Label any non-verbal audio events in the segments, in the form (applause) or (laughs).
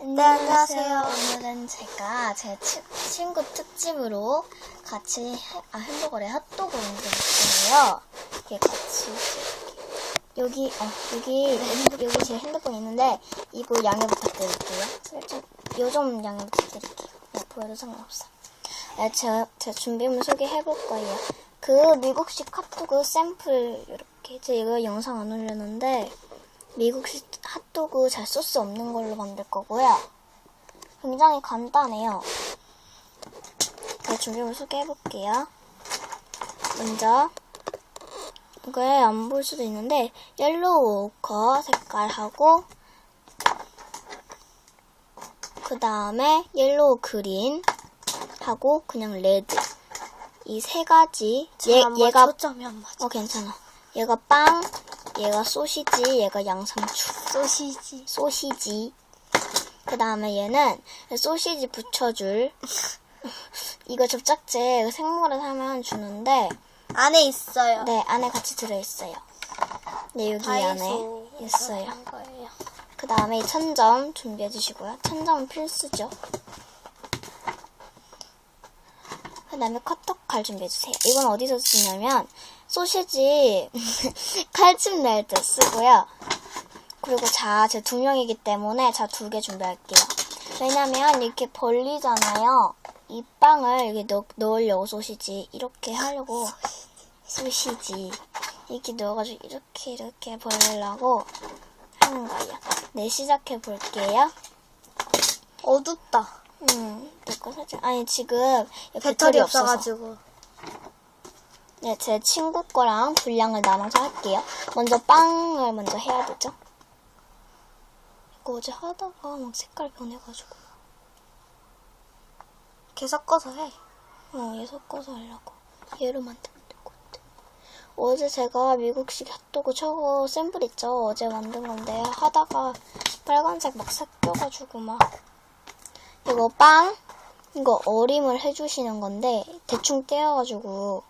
네, 안녕하세요. 오늘은 제가 제 치- 친구 특집으로 같이 해- 아, 햄버거래 핫도그 만들 거예요. 이렇게 같이 여기 어 여기 여기 제 핸드폰 있는데 이거 양해 부탁드릴게요. 살짝 요점 양해 부탁드릴게요. 네, 보여도 상관없어. 네, 제, 제 준비물 소개해 볼 거예요. 그 미국식 핫도그 샘플 이렇게 제가 이거 영상 안 올렸는데 미국식 핫도그 잘 소스 없는 걸로 만들 거고요. 굉장히 간단해요. 제 준비물 소개해 볼게요. 먼저 이거에 안 볼 수도 있는데 옐로우 오커 색깔하고 그 다음에 옐로우 그린 하고 그냥 레드 이 세 가지 얘 얘가 초점이 안 맞아. 어 괜찮아 얘가 빵 얘가 소시지 얘가 양상추 소시지. 소시지 그 다음에 얘는 소시지 붙여줄 (laughs) 이거 접착제 생물에 사면 주는데 안에 있어요. 네 안에 같이 들어있어요 네 여기 안에 있어요. 그 다음에 이 천점 준비해 주시고요. 천점은 필수죠. 그 다음에 커터 칼 준비해 주세요. 이건 어디서 쓰냐면 소시지 (laughs) 칼집 낼 때 쓰고요. 그리고 자, 제 두 명이기 때문에 자 두 개 준비할게요. 왜냐면 이렇게 벌리잖아요. 이 빵을 이렇게 넣, 넣으려고 소시지 이렇게 하려고 소시지 이렇게 넣어가지고 이렇게 이렇게 벌리려고 하는 거예요. 네, 시작해 볼게요. 어둡다. 음, 내거 살짝 아니 지금 배터리 없어서. 없어가지고. 네, 제 친구 거랑 분량을 나눠서 할게요. 먼저 빵을 먼저 해야 되죠. 이거 어제 하다가 막 색깔 변해가지고 이렇게 섞어서 해. 어, 얘 섞어서 하려고 얘로 만들면 될 것 같아. 어제 제가 미국식 핫도그 저거 샘플 있죠? 어제 만든 건데 하다가 빨간색 막 섞여가지고 막 이거 빵 이거 어림을 해주시는 건데 대충 떼어가지고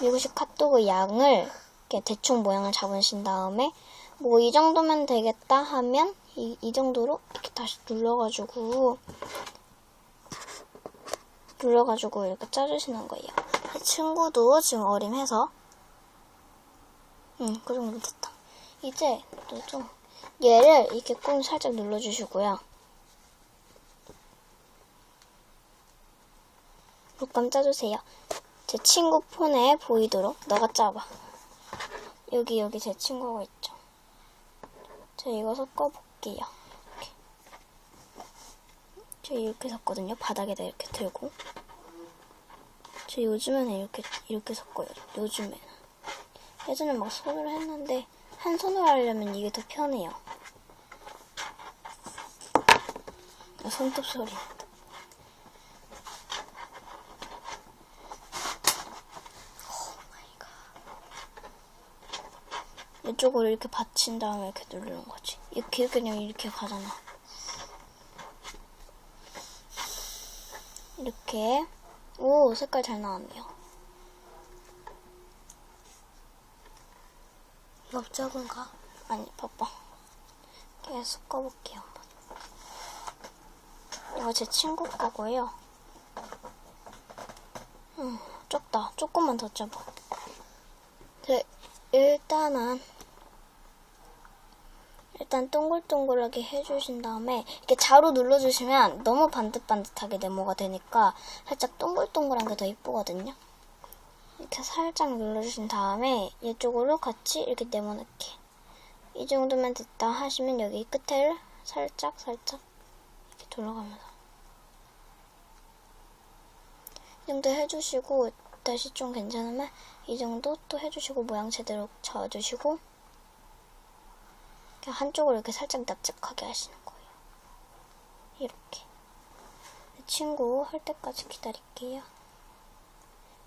미국식 핫도그 양을 이렇게 대충 모양을 잡으신 다음에 뭐 이 정도면 되겠다 하면 이, 이 정도로 이렇게 다시 눌러가지고 눌러가지고 이렇게 짜주시는 거예요. 이 친구도 지금 어림해서 응, 그 정도 됐다. 이제 또 좀 얘를 이렇게 꾹 살짝 눌러주시고요. 물감 짜주세요. 제 친구 폰에 보이도록 너가 짜봐. 여기 여기 제 친구가 있죠. 저 이거 섞어볼게요. 이렇게. 저 이렇게 섞거든요. 바닥에다 이렇게 들고. 저 요즘에는 이렇게 이렇게 섞어요. 요즘에는. 예전에 막 손으로 했는데 한 손으로 하려면 이게 더 편해요. 아, 손톱 소리. 이쪽으로 이렇게 받친 다음에 이렇게 누르는 거지. 이렇게 그냥 이렇게 가잖아. 이렇게 오 색깔 잘 나왔네요. 넓적은가? 아니 봐봐. 계속 꺼볼게요. 이거 제 친구 거고요. 음, 좁다. 조금만 더 좁아. 네, 일단은 일단 동글동글하게 해주신 다음에 이렇게 자로 눌러주시면 너무 반듯반듯하게 네모가 되니까 살짝 동글동글한 게 더 이쁘거든요. 이렇게 살짝 눌러주신 다음에 이쪽으로 같이 이렇게 네모 넣기. 이 정도면 됐다 하시면 여기 끝을 살짝 살짝 이렇게 돌아가면서 이 정도 해주시고 다시 좀 괜찮으면 이 정도 또 해주시고 모양 제대로 그냥 한쪽으로 이렇게 살짝 납작하게 하시는 거예요. 이렇게 내 친구 할 때까지 기다릴게요.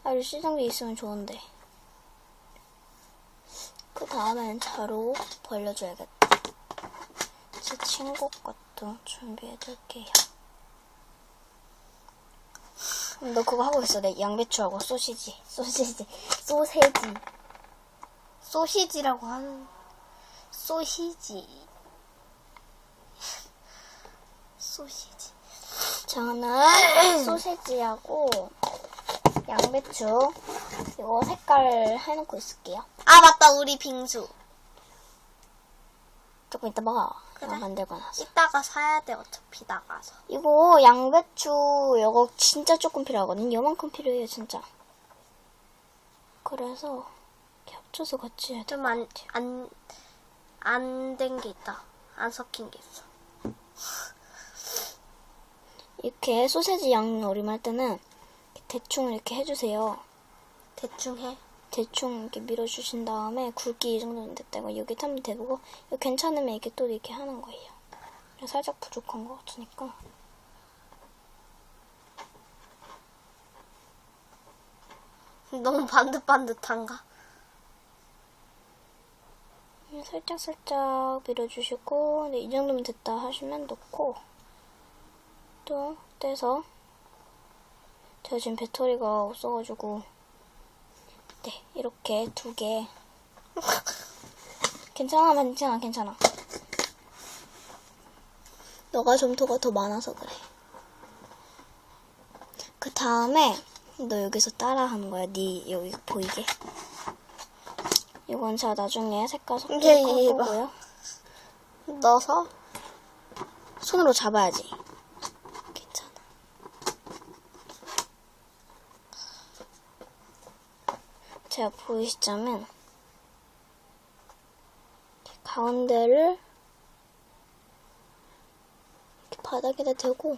아, 일시정지 있으면 좋은데. 그 다음엔 자로 벌려줘야겠다. 제 친구 것도 준비해둘게요. 음, 너 그거 하고 있어. 내 양배추하고 소시지. 소시지. 소세지. 소시지라고 하는. 소시지. 소시지. 저는 소세지하고 양배추 이거 색깔 해놓고 있을게요. 아 맞다 우리 빙수. 조금 이따 먹어. 그래. 만들고 나서. 이따가 사야 돼 어차피 나가서. 이거 양배추 이거 진짜 조금 필요하거든요. 요만큼 필요해요 진짜. 그래서 이렇게 합쳐서 같이 해야 돼. 좀안안 안 된 게 있다. 안 섞인 게 있어. 이렇게 소세지 양 노림할 때는 대충 이렇게 해주세요. 대충 해. 대충 이렇게 밀어주신 다음에 굵기 이 정도는 됐다고 여기 탐 대보고 이거 괜찮으면 이렇게 또 이렇게 하는 거예요. 살짝 부족한 것 같으니까 너무 반듯반듯한가? 그냥 살짝 살짝 밀어주시고 네, 이 정도면 됐다 하시면 넣고 또 떼서 제가 지금 배터리가 없어가지고 네 이렇게 두 개. (laughs) 괜찮아 괜찮아 괜찮아. 너가 점토가 더 많아서 그래. 그 다음에 너 여기서 따라 하는 거야 네 여기 보이게 이건 제가 나중에 색깔 섞을. 거고요 넣어서 손으로 잡아야지. 괜찮아. 제가 보이시자면 가운데를 이렇게 바닥에다 대고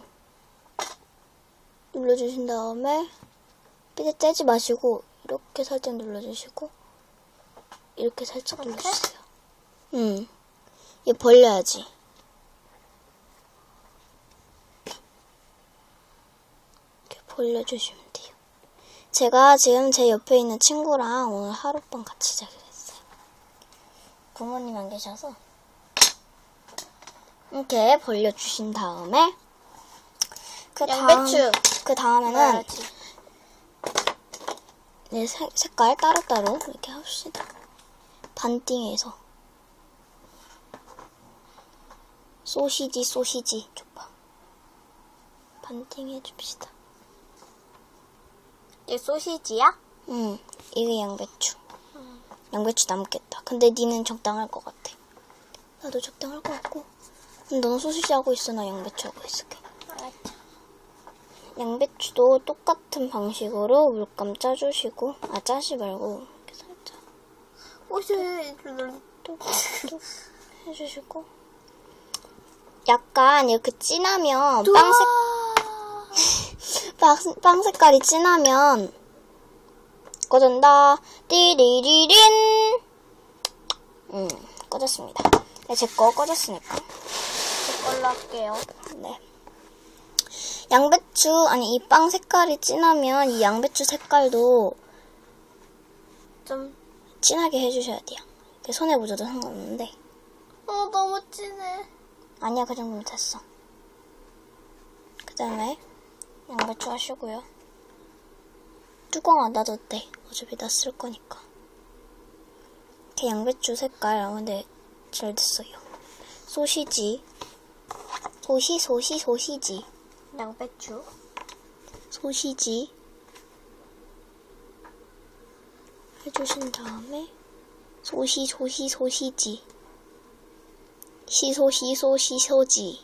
눌러주신 다음에 삐대 떼지 마시고 이렇게 살짝 눌러주시고 이렇게 살짝? 눌러주세요. 응. 얘 벌려야지. 이렇게 벌려주시면 돼요. 제가 지금 제 옆에 있는 친구랑 오늘 하룻밤 같이 자기로 했어요. 부모님 안 계셔서. 이렇게 벌려주신 다음에 그 양배추. 다음, 그 다음에는 넣어야지. 네, 색, 색깔 따로따로 이렇게 합시다. 반띵해서. 소시지, 소시지. 줘봐. 반띵 해 줍시다. 얘 소시지야? 응, 이게 양배추. 양배추 남겠다. 근데 니는 적당할 것 같아. 나도 적당할 것 같고. 너는 소시지 하고 있어, 나 양배추 하고 있을게. 알았죠. 양배추도 똑같은 방식으로 물감 짜주시고, 아, 짜시 말고. 오시를 뚝뚝 해주시고 약간 이렇게 진하면 빵 색 빵, (laughs) 빵 색깔이 진하면 꺼진다. 띠리리린! 음 꺼졌습니다. 네, 제거 꺼졌으니까. 걸로 할게요. 네. 양배추 아니 이 빵 색깔이 진하면 이 양배추 색깔도 좀, 진하게 해주셔야 돼요 묻어도 상관없는데 어, 너무 진해. 아니야, 그 정도면 됐어. 그 다음에 양배추 하시고요. 뚜껑 안 닫아도 돼. 어차피 나쓸 거니까. 이렇게 양배추 색깔, 아, 근데 잘 됐어요. 소시지. 소시, 소시, 소시지. 양배추. 소시지. 해주신 다음에 소시, 소시, 소시지. 시소, 시 소, 시 소지.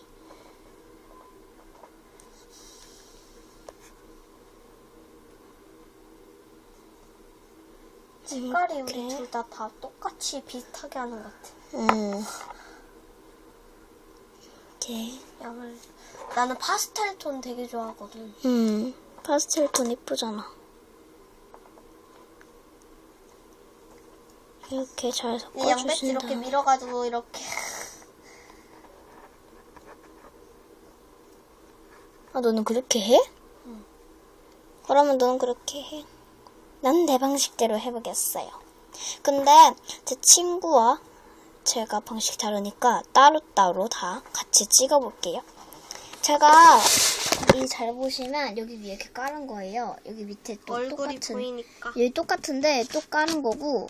색깔이 우리. 둘 다 다 똑같이 비슷하게 하는 것 같아. 음. 이렇게. 양을. 나는 파스텔 톤 되게 좋아하거든. 음. 파스텔 톤 이쁘잖아. 이렇게 잘이 양배추 섞어주신 이렇게 밀어가지고 이렇게. 아, 너는 그렇게 해? 그러면 너는 그렇게 해. 난 내 방식대로 해보겠어요. 근데 제 친구와 제가 방식 다르니까 따로따로 다 같이 찍어볼게요. 제가 이 잘 보시면 여기 위에 이렇게 깔은 거예요. 여기 밑에 또 얼굴이 똑같은 보이니까. 여기 똑같은데 또 까는 거고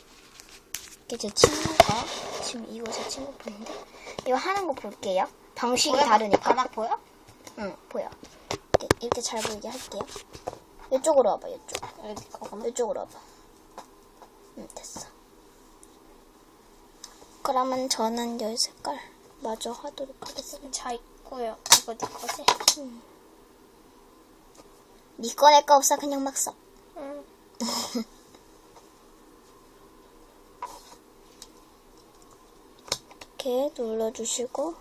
이게 제 친구가 지금 이거 제 친구 보는데 이거 하는 거 볼게요. 방식이 보여? 다르니까 바닥 보여? 응, 보여. 이렇게, 잘 보이게 할게요. 이쪽으로 와봐, 이쪽. 이쪽으로 와봐. 응, 됐어. 그러면 저는 열 색깔 마저 하도록 하겠습니다. 자 있고요. 이거 네 거지? 니 꺼낼 거 없어, 그냥 막 써. 응. (laughs) 이렇게 눌러주시고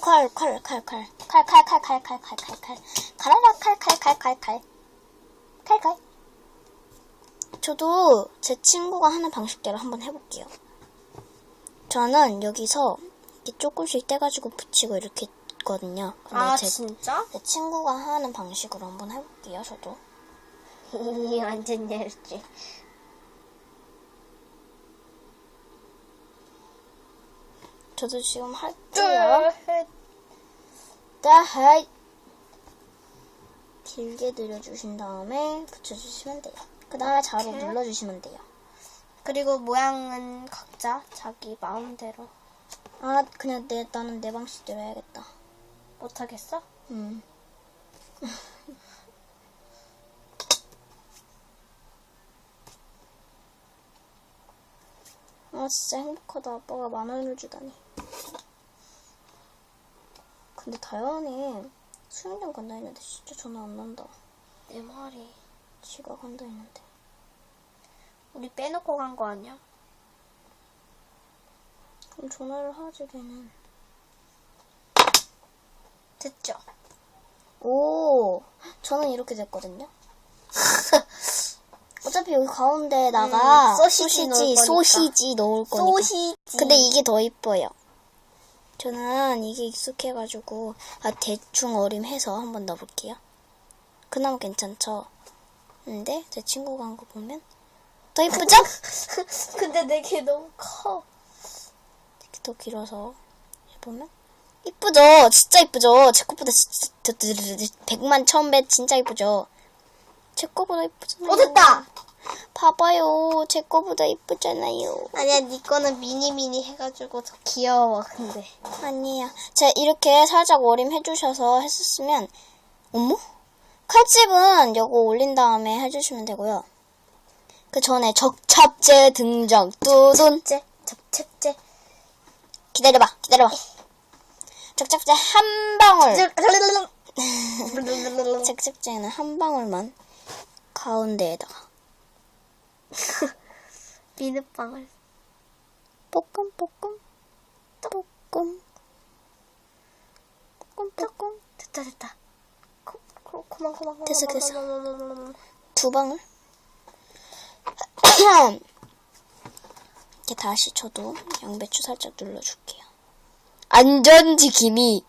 칼, 칼, 칼, 칼, 칼, 칼, 칼, 칼, 칼, 칼, 칼, 칼, 칼라, 칼, 칼, 칼, 칼, 칼, 칼, 칼. 저도 제 친구가 하는 방식대로 한번 해볼게요. 저는 여기서 이렇게 조금씩 떼가지고 붙이고 이렇게 있거든요. 근데 아 제, 진짜? 제 친구가 하는 방식으로 한번 해볼게요, 저도. 이 완전 얇지. 저도 지금 네. 할게요. 따하이 길게 늘려주신 다음에 붙여주시면 돼요. 그 다음에 자로 이렇게? 눌러주시면 돼요. 그리고 모양은 각자 자기 마음대로 아 그냥 내 나는 내 방식대로 해야겠다. 못하겠어? 음. (laughs) 아 진짜 행복하다. 아빠가 만 원을 주다니. 근데 다현이 수영장 간다 했는데 진짜 전화 안 난다. 내 말이. 지가 간다 했는데. 우리 빼놓고 간 거 아니야? 그럼 전화를 하지 걔는. 됐죠? 오, 저는 이렇게 됐거든요. (laughs) 어차피 여기 가운데다가 음, 소시지 소시지, 넣을 거니까. 소시지 넣을 거니까. 소시지. 근데 이게 더 이뻐요. 저는 이게 익숙해가지고 아, 대충 어림해서 한 번 넣어볼게요. 그나마 괜찮죠? 근데 제 친구가 한 거 보면 더 이쁘죠? (laughs) 근데 내게 너무 커. 이렇게 더 길어서 해보면 이쁘죠? 진짜 이쁘죠? 제 것보다 진짜 백만 천배 진짜 이쁘죠? 제 거보다 이쁘잖아요. 어 됐다. 봐봐요. 제 거보다 이쁘잖아요. 아니야, 네 거는 미니 미니 해가지고 더 귀여워. 근데 아니야. 제가 이렇게 살짝 어림 해주셔서 했었으면, 어머? 칼집은 요거 올린 다음에 해주시면 되고요. 그 전에 적찹제 등장, 뚜둔. 째 접채째. 기다려봐, 기다려봐. 적찹제 한 방울. (laughs) 적찹제는 한 방울만 가운데에다가. (laughs) 비눗방울. 볶음, 볶음, 볶음. 볶음, 볶음. 됐다 됐다. 코, 코, 코만 코만 코만. 됐어, 됐어. 됐어. 두 방울. 이렇게 다시 저도 양배추 살짝 눌러줄게요. 안전지킴이.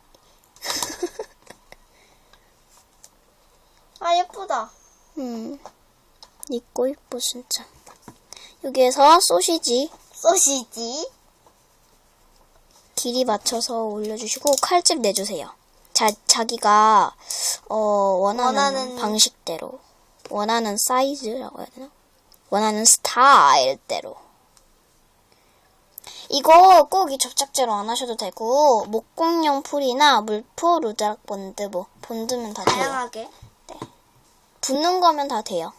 아 예쁘다. 음, 이거 이뻐 진짜. 여기에서 소시지 소시지. 길이 맞춰서 올려주시고 칼집 내주세요. 자, 자기가 어, 원하는, 원하는- 방식대로 원하는 사이즈라고 해야 되나? 원하는 스타일대로. 이거 꼭 이 접착제로 안 하셔도 되고 목공용 풀이나 물포 루드락 본드 뭐 본드면 다 돼요. 다양하게. 붙는 거면 다 돼요.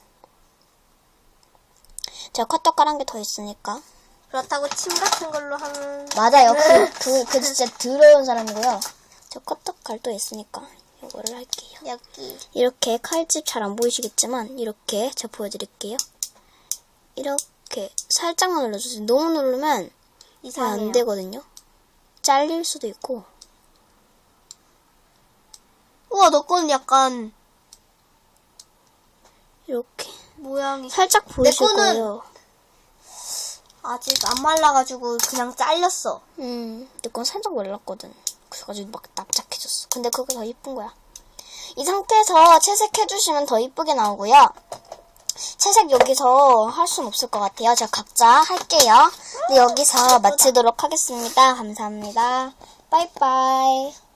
제가 커터 깔은 게더 있으니까. 그렇다고 침 같은 걸로 하면 맞아요. 그, 그, 그 진짜 더러운 사람이고요. 저 커터칼도 있으니까 이거를 할게요. 여기 이렇게 칼집 잘 안 보이시겠지만 이렇게 제가 보여드릴게요. 이렇게 살짝만 눌러주세요. 너무 누르면 잘 이상해요. 안 되거든요. 잘릴 수도 있고. 우와 너 거는 약간 이렇게 모양이 살짝 보이실 거예요. 아직 안 말라가지고 그냥 잘렸어. 음, 내 건 살짝 말랐거든. 그래가지고 막 납작해졌어. 근데 그게 더 이쁜 거야. 이 상태에서 채색해주시면 더 이쁘게 나오고요. 채색 여기서 할 순 없을 것 같아요. 제가 각자 할게요. 네, 여기서 마치도록 하겠습니다. 감사합니다. 빠이빠이.